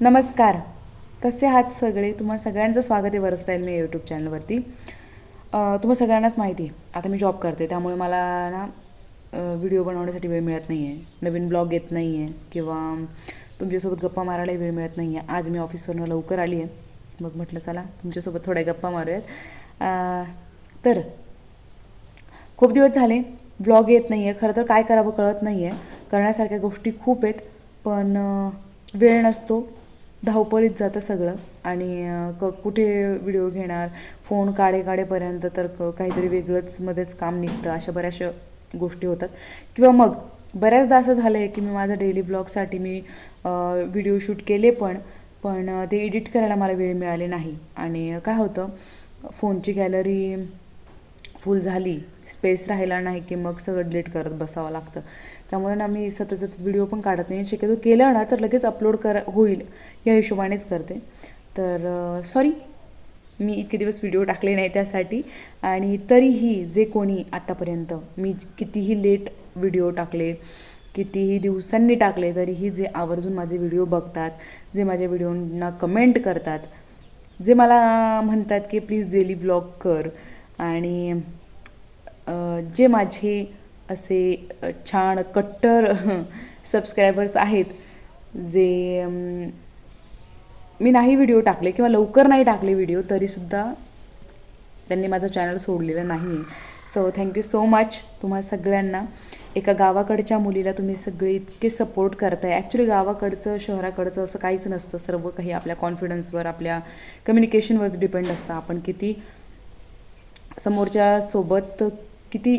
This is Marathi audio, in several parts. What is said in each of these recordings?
नमस्कार. कसे आहात सगळे? तुम्हा सगळ्यांचं स्वागत आहे वरस्टाईल मी यूट्यूब चॅनलवरती तुम्हा सगळ्यांनाच माहिती आहे. आता मी जॉब करते त्यामुळे मला ना व्हिडिओ बनवण्यासाठी वेळ मिळत नाही आहे नवीन ब्लॉग येत नाही आहे किंवा तुमच्यासोबत गप्पा मारायलाही वेळ मिळत नाही आहे आज मी ऑफिसवरनं लवकर आली आहे. मग म्हटलं चला तुमच्यासोबत थोड्या गप्पा मारूयात. तर खूप दिवस झाले ब्लॉग येत नाही आहे खरं तर काय करावं कळत नाही आहे करण्यासारख्या गोष्टी खूप आहेत. पण वेळ नसतो. धावपळीत जातं सगळं. आणि क कुठे व्हिडिओ घेणार फोन काढे काढेपर्यंत तर क काहीतरी वेगळंच मध्येच काम निघतं अशा बऱ्याचशा गोष्टी होतात. किंवा मग बऱ्याचदा असं झालं आहे की मी माझ्या डेली ब्लॉगसाठी मी व्हिडिओ शूट केले पण पण ते एडिट करायला मला वेळ मिळाले नाही. आणि काय होतं फोनची गॅलरी फुल झाली स्पेस राहिला नाही की मग सगळं डिलीट करत बसावं लागतं. त्यामुळे ना मी सतत सतत व्हिडिओ पण काढत नाही. शक्यतो केलं ना तर लगेच अपलोड कर होईल. या हिशोबानेच करते. तर सॉरी मी इतके दिवस व्हिडिओ टाकले नाही त्यासाठी. आणि तरीही जे कोणी आत्तापर्यंत मी कितीही लेट व्हिडिओ टाकले कितीही दिवसांनी टाकले तरीही जे आवर्जून माझे व्हिडिओ बघतात जे माझ्या व्हिडिओंना कमेंट करतात जे मला म्हणतात की प्लीज डेली ब्लॉग कर. आणि जे माझे असे छान कट्टर सबस्क्रायबर्स आहेत जे मी नाही व्हिडिओ टाकले किंवा लवकर नाही टाकले व्हिडिओ तरीसुद्धा त्यांनी माझं चॅनल सोडलेलं नाही सो थँक्यू सो मच तुम्हा सगळ्यांना. एका गावाकडच्या मुलीला तुम्ही सगळे इतके सपोर्ट करताय. ॲक्च्युली गावाकडचं शहराकडचं असं काहीच नसतं. सर्व काही आपल्या कॉन्फिडन्सवर आपल्या कम्युनिकेशनवर डिपेंड असतं. आपण किती समोरच्या सोबत किती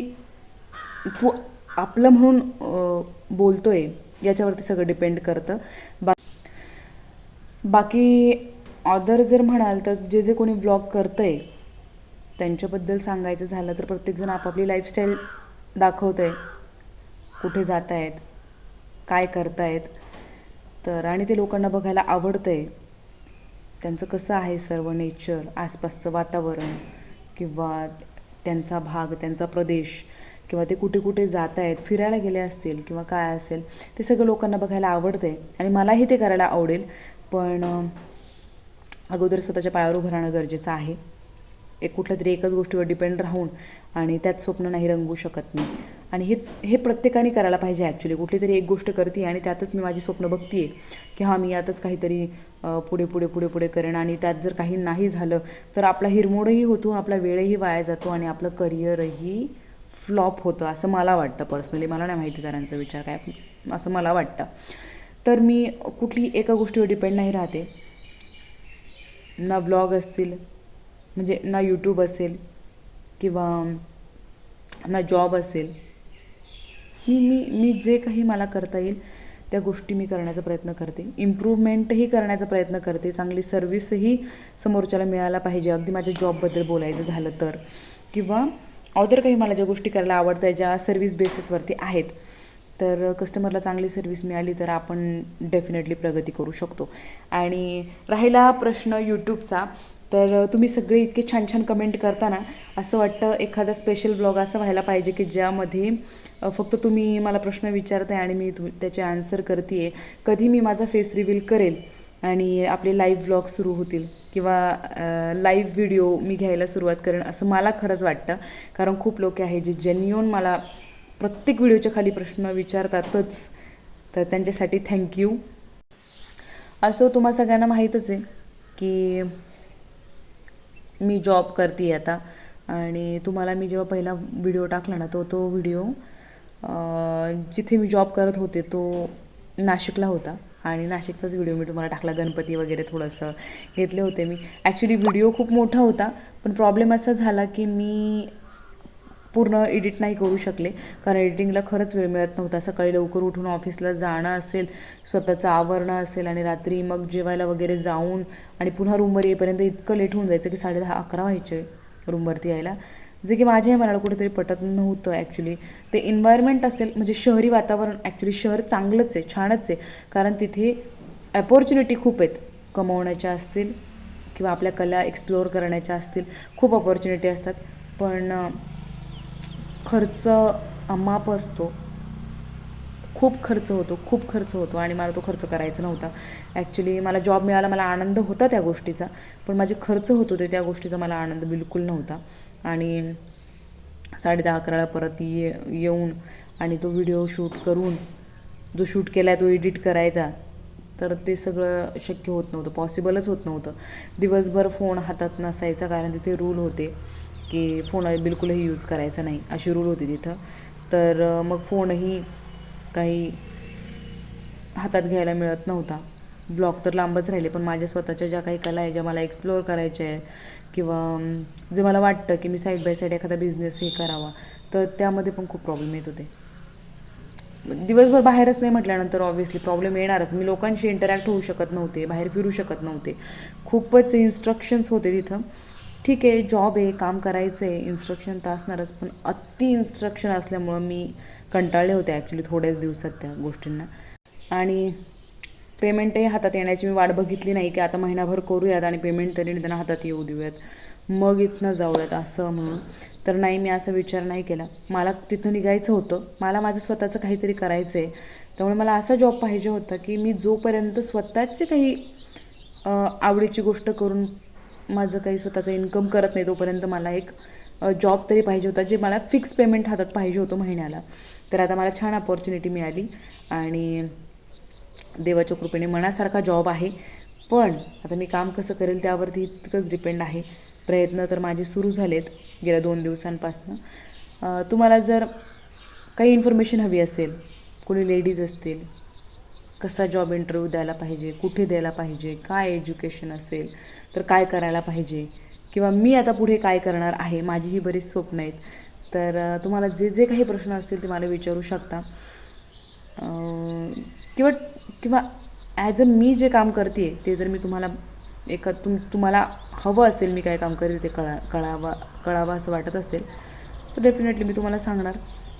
तू आपलं म्हणून बोलतो बोलतोय याच्यावरती सगळं डिपेंड करतं. बा बाकी ऑदर जर म्हणाल तर जे जे कोणी ब्लॉग करतंय त्यांच्याबद्दल सांगायचं झालं तर प्रत्येकजण आपापली लाईफस्टाईल दाखवत आहे कुठे जात आहेत काय करतायत तर आणि ते लोकांना बघायला आवडतं आहे त्यांचं कसं आहे सर्व नेचर आसपासचं वातावरण किंवा त्यांचा भाग त्यांचा प्रदेश किंवा ते कुठे कुठे जात आहेत फिरायला गेले असतील किंवा काय असेल ते सगळं लोकांना बघायला आवडतं. आहे आणि मलाही ते करायला आवडेल. पण अगोदर स्वतःच्या पायावर उभं राहणं गरजेचं आहे. एक कुठल्या तरी एकच गोष्टीवर डिपेंड राहून आणि त्यात स्वप्न नाही रंगवू शकत मी. आणि हे हे प्रत्येकाने करायला पाहिजे ॲक्च्युली कुठली तरी एक गोष्ट करते आणि त्यातच मी माझी स्वप्न बघते की हां मी यातच काहीतरी पुढे पुढे पुढे पुढे करेन. आणि त्यात जर काही नाही झालं तर आपला हिरमोडही होतो आपला वेळही वाया जातो आणि आपलं करिअरही फ्लॉप होतं असं मला वाटतं पर्सनली मला नाही माहिती त्यांचा विचार काय असं मला वाटतं. तर मी कुठली एका गोष्टीवर डिपेंड नाही राहते. ना ब्लॉग असतील म्हणजे ना यूट्यूब असेल किंवा ना जॉब असेल. मी मी मी जे काही मला करता येईल त्या गोष्टी मी करण्याचा प्रयत्न करते. इम्प्रूव्हमेंटही करण्याचा प्रयत्न करते. चांगली सर्व्हिसही समोरच्याला मिळायला पाहिजे. अगदी माझ्या जॉबबद्दल बोलायचं झालं तर. किंवा अगोदर काही मला ज्या गोष्टी करायला आवडत आहे ज्या सर्व्हिस बेसिसवरती आहेत तर कस्टमरला चांगली सर्व्हिस मिळाली तर आपण डेफिनेटली प्रगती करू शकतो. आणि राहिला प्रश्न यूट्यूबचा तर तुम्ही सगळे इतके छान छान कमेंट करताना असं वाटतं एखादा स्पेशल ब्लॉग असा व्हायला पाहिजे की ज्यामध्ये फक्त तुम्ही मला प्रश्न विचारताय आणि मी तु त्याचे आन्सर करते आहे कधी मी माझा फेस रिव्हील करेल? आणि आपले लाईव्ह ब्लॉग सुरू होतील किंवा लाईव्ह व्हिडिओ मी घ्यायला सुरुवात करेन असं मला खरंच वाटतं. कारण खूप लोक आहे जे जेन्युन मला प्रत्येक व्हिडिओच्या खाली प्रश्न विचारतातच. तर त्यांच्यासाठी थँक्यू असो तुम्हा सगळ्यांना माहीतच आहे की मी जॉब करते आता. आणि तुम्हाला मी जेव्हा पहिला व्हिडिओ टाकला ना तो तो व्हिडिओ जिथे मी जॉब करत होते तो नाशिकला होता. आणि नाशिकचाच व्हिडिओ मी तुम्हाला टाकला गणपती वगैरे थोडंसं घेतले होते मी. ॲक्च्युली व्हिडिओ खूप मोठा होता पण प्रॉब्लेम असा झाला की मी पूर्ण एडिट नाही करू शकले. कारण एडिटिंगला खरंच वेळ मिळत नव्हता. सकाळी लवकर उठून ऑफिसला जाणं असेल स्वतःचं आवरणं असेल आणि रात्री मग जेवायला वगैरे जाऊन आणि पुन्हा रूमवर येईपर्यंत इतकं लेट होऊन जायचं की साडे दहा अकरा व्हायचे रूमवरती यायला. जे की माझ्याही मनाला कुठेतरी पटत नव्हतं ॲक्च्युली ते एन्व्हायरमेंट असेल म्हणजे शहरी वातावरण ॲक्च्युली शहर चांगलंच आहे छानच आहे. कारण तिथे अपॉर्च्युनिटी खूप आहेत. कमवण्याच्या असतील किंवा आपल्या कला एक्सप्लोअर करण्याच्या असतील खूप अपॉर्च्युनिटी असतात. पण खर्च अमाप असतो. खूप खर्च होतो खूप खर्च होतो. आणि मला तो खर्च करायचा नव्हता. ॲक्च्युली मला जॉब मिळाला मला आनंद होता त्या गोष्टीचा. पण माझे खर्च होत होते त्या गोष्टीचा मला आनंद बिलकुल नव्हता. आणि साडे दहा अकराला परत ये येऊन आणि तो व्हिडिओ शूट करून जो शूट केला आहे तो एडिट करायचा. तर ते सगळं शक्य होत नव्हतं पॉसिबलच होत नव्हतं. दिवसभर फोन हातात नसायचा कारण तिथे रूल होते की फोन बिलकुलही यूज करायचा नाही अशी रूल होती तिथं. तर मग फोनही काही हातात घ्यायला मिळत नव्हता. ब्लॉग तर लांबच राहिले पण माझ्या स्वतःच्या ज्या काही कला आहे ज्या मला एक्सप्लोअर करायच्या आहे किंवा जे मला वाटतं की मी साईड बाय साईड एखादा बिझनेस हे करावा तर त्यामध्ये पण खूप प्रॉब्लेम येत होते. दिवसभर बाहेरच नाही म्हटल्यानंतर ऑब्व्हियसली प्रॉब्लेम येणारच. मी लोकांशी इंटरॅक्ट होऊ शकत नव्हते बाहेर फिरू शकत नव्हते. खूपच इन्स्ट्रक्शन्स होते तिथं. ठीक आहे जॉब आहे काम करायचं आहे इन्स्ट्रक्शन तर असणारच पण अति इन्स्ट्रक्शन असल्यामुळं मी कंटाळले होते ॲक्च्युली थोड्याच दिवसात त्या गोष्टींना. आणि पेमेंटही हातात येण्याची मी वाट बघितली नाही की आता महिनाभर करूयात आणि पेमेंट तरी त्यांना हातात येऊ देऊयात. मग इथनं जाऊयात असं म्हणून. तर नाही मी असा विचार नाही केला. मला तिथं निघायचं होतं. मला माझं स्वतःचं काहीतरी करायचं आहे त्यामुळे मला असा जॉब पाहिजे होता की मी जोपर्यंत स्वतःचे काही आवडीची गोष्ट करून माझं काही स्वतःचं इन्कम करत नाही तोपर्यंत मला एक जॉब तरी पाहिजे होता जे मला फिक्स पेमेंट हातात पाहिजे होतं महिन्याला. तर आता मला छान अपॉर्च्युनिटी मिळाली आणि देवाच्या कृपेने मनासारखा जॉब आहे. पण आता मी काम कसं करेल त्यावरती इतकंच डिपेंड आहे. प्रयत्न तर माझे सुरू झालेत गेल्या दोन दिवसांपासून. तुम्हाला जर काही इन्फॉर्मेशन हवी असेल कोणी लेडीज असतील कसा जॉब इंटरव्ह्यू द्यायला पाहिजे कुठे द्यायला पाहिजे काय एज्युकेशन असेल तर काय करायला पाहिजे किंवा मी आता पुढे काय करणार आहे माझी ही बरीच स्वप्न आहेत. तर तुम्हाला जे जे काही प्रश्न असतील ते मला विचारू शकता. किंवा किंवा ॲज अ मी जे काम करते ते जर मी तुम्हाला एका तुम तुम्हाला हवं असेल मी काय काम करते ते कळा कळावा कळावं असं वाटत असेल तर डेफिनेटली मी तुम्हाला सांगणार.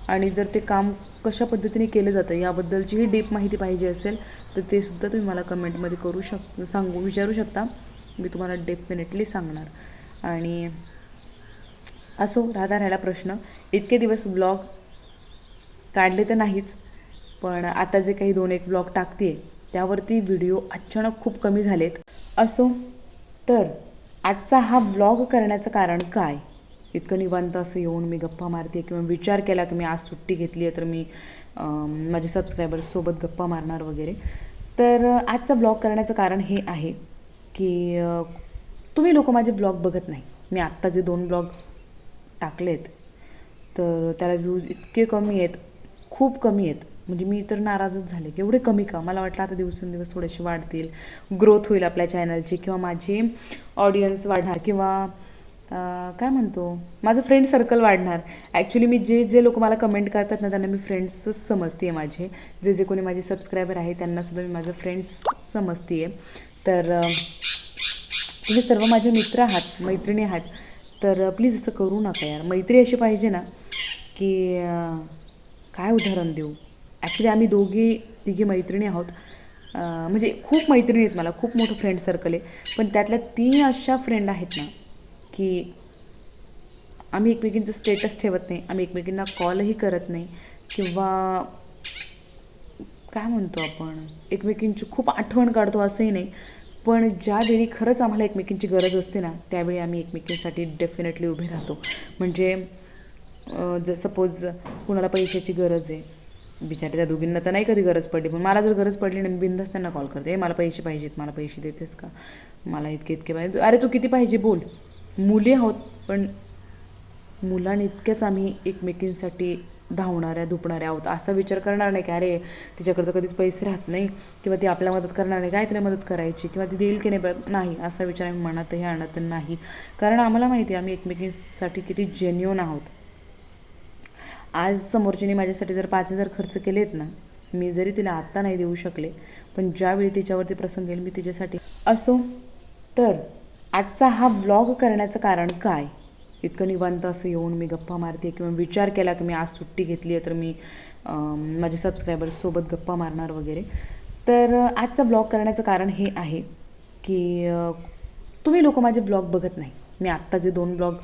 आणि जर ते काम कशा पद्धतीने केलं जातं याबद्दलचीही डीप माहिती पाहिजे असेल तर ते सुद्धा तुम्ही मला कमेंटमध्ये करू शक सांगू विचारू शकता. मी तुम्हाला डेफिनेटली सांगणार. आणि असो राहता राहिला प्रश्न. इतके दिवस ब्लॉग काढले तर नाहीच. पण आता जे काही दोन एक ब्लॉग टाकते त्यावरती व्हिडिओ अचानक खूप कमी झालेत. असो तर आजचा हा ब्लॉग करण्याचं कारण काय? इतकं निवांत असं येऊन मी गप्पा मारते किंवा विचार केला की मी आज सुट्टी घेतली आहे तर मी माझ्या सबस्क्रायबर्ससोबत गप्पा मारणार वगैरे. तर आजचा ब्लॉग करण्याचं कारण हे आहे की तुम्ही लोक माझे ब्लॉग बघत नाही. मी आत्ता जे दोन ब्लॉग टाकलेत तर त्याला व्ह्यूज इतके कमी आहेत खूप कमी आहेत. म्हणजे मी तर नाराजच झाले. की एवढे कमी का? मला वाटलं आता दिवसेंदिवस थोडेसे वाढतील. ग्रोथ होईल आपल्या चॅनलची किंवा माझी ऑडियन्स वाढणार किंवा काय म्हणतो? माझं फ्रेंड सर्कल वाढणार. ॲक्च्युली मी जे जे लोक मला कमेंट करतात ना त्यांना मी फ्रेंड्सच समजते आहे माझे. जे जे कोणी माझे सबस्क्रायबर आहे त्यांनासुद्धा मी माझं फ्रेंड्स समजते आहे तर तुम्ही सर्व माझे मित्र आहात मैत्रिणी आहात तर प्लीज असं करू नका यार. मैत्री अशी पाहिजे ना की काय उदाहरण देऊ? ॲक्च्युली आम्ही दोघी तिघी मैत्रिणी आहोत. म्हणजे खूप मैत्रिणी आहेत मला खूप मोठं फ्रेंड सर्कल आहे. पण त्यातल्या तीन अशा फ्रेंड आहेत ना की आम्ही एकमेकींचं स्टेटस ठेवत नाही आम्ही एकमेकींना कॉलही करत नाही किंवा काय म्हणतो आपण एकमेकींची खूप आठवण काढतो असंही नाही. पण ज्यावेळी खरंच आम्हाला एकमेकींची गरज असते ना त्यावेळी आम्ही एकमेकींसाठी डेफिनेटली उभे राहतो. म्हणजे जर सपोज कुणाला पैशाची गरज आहे बिचारे त्या दोघींना तर नाही कधी गरज पडली. पण मला जर गरज पडली ना मी बिंदास त्यांना कॉल करते. मला पैसे पाहिजेत मला पैसे देतेस का? मला इतके इतके पाहिजे अरे तू किती पाहिजे बोल. मुली आहोत पण मुलांनी इतक्याच आम्ही एकमेकींसाठी धावणाऱ्या धुपणाऱ्या आहोत. असा विचार करणार नाही की अरे तिच्याकडं कधीच पैसे राहत नाही किंवा ती आपल्या मदत करणार नाही. काय तिला मदत करायची किंवा ती देईल की नाही? ब- नाही. असा विचार आम्ही मनातही आणत नाही. कारण आम्हाला माहिती आहे आम्ही एकमेकींसाठी किती जेन्युन आहोत. आज समोरच्याने माझ्यासाठी जर पाच हजार खर्च केलेत ना मी जरी तिला आत्ता नाही देऊ शकले पण ज्यावेळी तिच्यावरती प्रसंग येईल मी तिच्यासाठी. असो तर आजचा हा ब्लॉग करण्याचं कारण काय? इतकं निवांत असं येऊन मी गप्पा मारते किंवा विचार केला की मी आज सुट्टी घेतली आहे तर मी माझ्या सबस्क्रायबर्ससोबत गप्पा मारणार वगैरे. तर आजचा ब्लॉग करण्याचं कारण हे आहे की तुम्ही लोक माझे ब्लॉग बघत नाही. मी आत्ता जे दोन ब्लॉग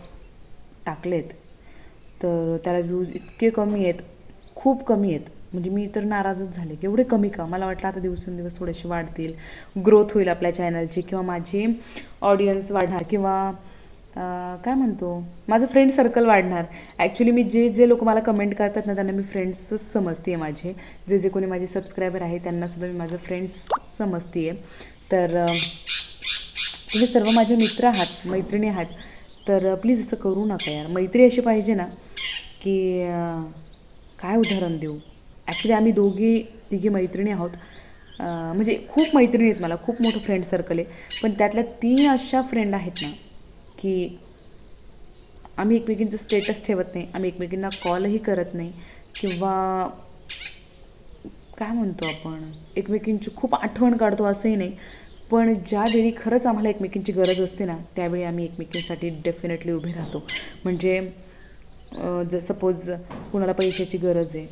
टाकलेत तर त्याला व्ह्यूज इतके कमी आहेत खूप कमी आहेत. म्हणजे मी तर नाराजच झाले की एवढे कमी का? मला वाटलं आता दिवसेंदिवस थोडेसे वाढतील ग्रोथ होईल आपल्या चॅनलची किंवा माझी ऑडियन्स वाढणार किंवा काय म्हणतो? माझं फ्रेंड सर्कल वाढणार. ॲक्च्युली मी जे जे लोक मला कमेंट करतात ना त्यांना मी फ्रेंड्सच समजते आहे माझे. जे जे कोणी माझे सबस्क्रायबर आहे त्यांनासुद्धा मी माझं फ्रेंड्स समजते आहे तर तुम्ही सर्व माझे मित्र आहात मैत्रिणी आहात. तर प्लीज असं करू नका यार. मैत्री अशी पाहिजे ना की काय उदाहरण देऊ? ॲक्च्युली आम्ही दोघी तिघी मैत्रिणी आहोत. म्हणजे खूप मैत्रिणी आहेत मला खूप मोठं फ्रेंड सर्कल आहे. पण त्यातल्या तीन अशा फ्रेंड आहेत ना की आम्ही एकमेकींचं स्टेटस ठेवत नाही आम्ही एकमेकींना कॉलही करत नाही किंवा काय म्हणतो आपण एकमेकींची खूप आठवण काढतो असंही नाही. पण ज्यावेळी खरंच आम्हाला एकमेकींची गरज असते ना त्यावेळी आम्ही एकमेकींसाठी डेफिनेटली उभे राहतो. म्हणजे जर सपोज कुणाला पैशाची गरज आहे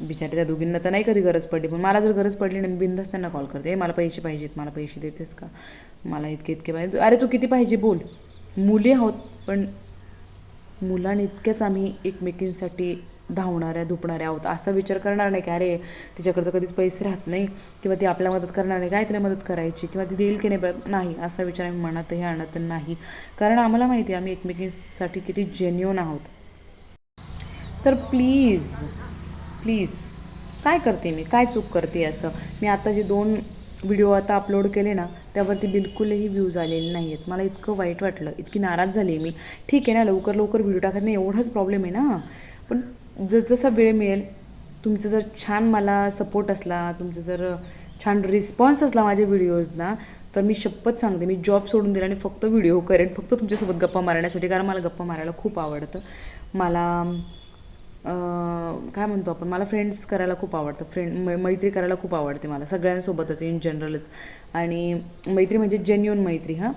बिचारे त्या दोघींना तर नाही कधी गरज पडली पण मला जर गरज पडली ना मी बिंदास त्यांना कॉल करते. मला पैसे पाहिजेत मला पैसे देतेस का? मला इतके इतके पाहिजे अरे तू किती पाहिजे बोल. मुली आहोत पण मुलांनी इतक्याच आम्ही एकमेकींसाठी धावणाऱ्या धुपणाऱ्या आहोत. असा विचार करणार नाही की अरे तिच्याकडे तर कधीच पैसे राहत नाही किंवा ती आपल्या मदत करणार नाही. काय तिला मदत करायची किंवा ती देईल की नाही? ब- नाही. असा विचार आम्ही मनातही आणत नाही. कारण आम्हाला माहिती आहे आम्ही एकमेकींसाठी किती जेन्युन आहोत. तर प्लीज प्लीज काय करते मी? काय चूक करते असं? मी आता जे दोन व्हिडिओ आता अपलोड केले ना त्यावरती बिलकुलही व्ह्यूज आलेले नाही आहेत मला इतकं वाईट वाटलं. इतकी नाराज झाली मी. ठीक आहे ना लवकर लवकर व्हिडिओ टाकत नाही एवढाच प्रॉब्लेम आहे ना. पण जसजसा वेळ मिळेल तुमचं जर छान मला सपोर्ट असला तुमचं जर छान रिस्पॉन्स असला माझ्या व्हिडिओजना तर मी शपथ सांगते. मी जॉब सोडून दिला आणि फक्त व्हिडिओ करेन. फक्त तुमच्यासोबत गप्पा मारण्यासाठी कारण मला गप्पा मारायला खूप आवडतं. मला काय म्हणतो आपण? मला फ्रेंड्स करायला खूप आवडतं. फ्रेंड मै मैत्री करायला खूप आवडते मला. सगळ्यांसोबतच इन जनरलच आणि मैत्री म्हणजे जेन्युन मैत्री हां.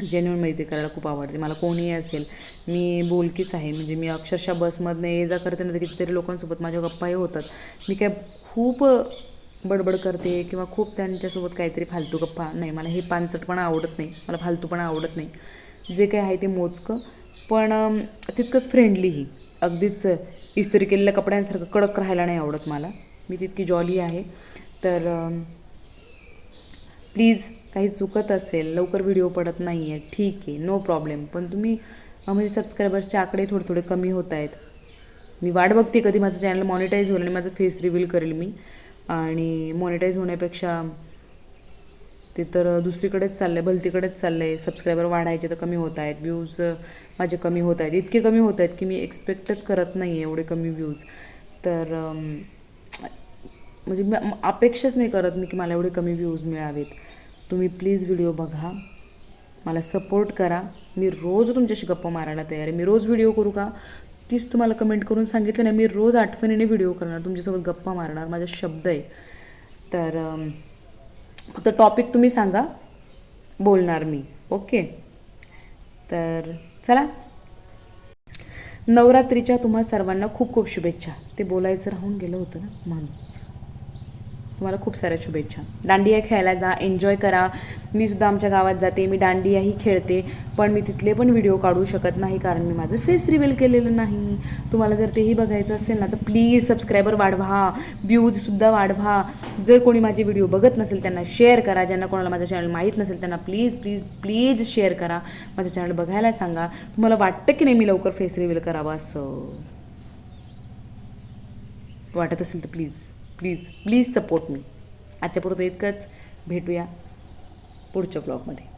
जेन्युन मैत्री करायला खूप आवडते. मला कोणीही असेल मी बोलकीच आहे. म्हणजे मी अक्षरशः बसमधनं ये जा करते ना तर कितीतरी लोकांसोबत माझ्या गप्पाही होतात. मी काय खूप बडबड करते किंवा खूप त्यांच्यासोबत काहीतरी फालतू गप्पा नाही. मला हे पानचटपणा आवडत नाही. मला फालतूपणा आवडत नाही. जे काय आहे ते मोजकं. पण तितकंच फ्रेंडलीही अगदीच इस्त्री केलेल्या कपड्यांसारखं कडक राहायला नाही आवडत मला. मी तितकी जॉली आहे. तर प्लीज काही चुकत असेल लवकर व्हिडिओ पडत नाही आहे ठीक आहे नो प्रॉब्लेम पण तुम्ही म्हणजे सबस्क्रायबर्सचे आकडे थोडे थोडे कमी होत आहेत. मी वाट बघते कधी माझं चॅनल मॉनिटाईज होईल आणि माझं फेस रिव्हील करेल मी. आणि मॉनिटाईज होण्यापेक्षा ते तर दुसरीकडेच चाललं आहे भलतीकडेच चाललं आहे सबस्क्रायबर वाढायचे तर कमी होत आहेत व्ह्यूज माझे कमी होत आहेत. इतके कमी होत आहेत की मी एक्सपेक्टच करत नाही आहे एवढे कमी व्ह्यूज तर म्हणजे मी अपेक्षाच नाही करत मी की मला एवढे कमी व्ह्यूज मिळावेत. तुम्ही प्लीज व्हिडिओ बघा. मला सपोर्ट करा. मी रोज तुमच्याशी गप्पा मारायला तयार आहे. मी रोज व्हिडिओ करू का? तीच तुम्हाला कमेंट करून सांगितलं नाही. मी रोज आठवणीने व्हिडिओ करणार. तुमच्यासोबत गप्पा मारणार. माझा शब्द आहे. तर फक्त टॉपिक तुम्ही सांगा. बोलणार मी. ओके तर चला. नवरात्रीच्या तुम्हा सर्वांना खूप खूप शुभेच्छा. ते बोलायचं राहून गेलं होतं ना? म्हणून. तुम्हाला खूप साऱ्या शुभेच्छा. दांडिया खेळायला जा एन्जॉय करा. मी सुद्धा आमच्या गावात जाते मी दांडियाही खेळते पण मी तिथले पण व्हिडिओ काढू शकत नाही कारण मी माझं फेस रिव्हील केलेलं नाही. तुम्हाला जर तेही बघायचं असेल ना तर प्लीज सबस्क्रायबर वाढवा व्ह्यूजसुद्धा वाढवा. जर कोणी माझे व्हिडिओ बघत नसेल त्यांना शेअर करा. ज्यांना कोणाला माझं चॅनल माहीत नसेल त्यांना प्लीज प्लीज प्लीज शेअर करा. माझं चॅनल बघायला सांगा. तुम्हाला वाटतं की नाही मी लवकर फेस रिव्हील करावं असं? वाटत असेल तर प्लीज प्लीज प्लीज सपोर्ट मी. आजच्या पुरतं इतकंच. भेटूया पुढच्या ब्लॉगमध्ये.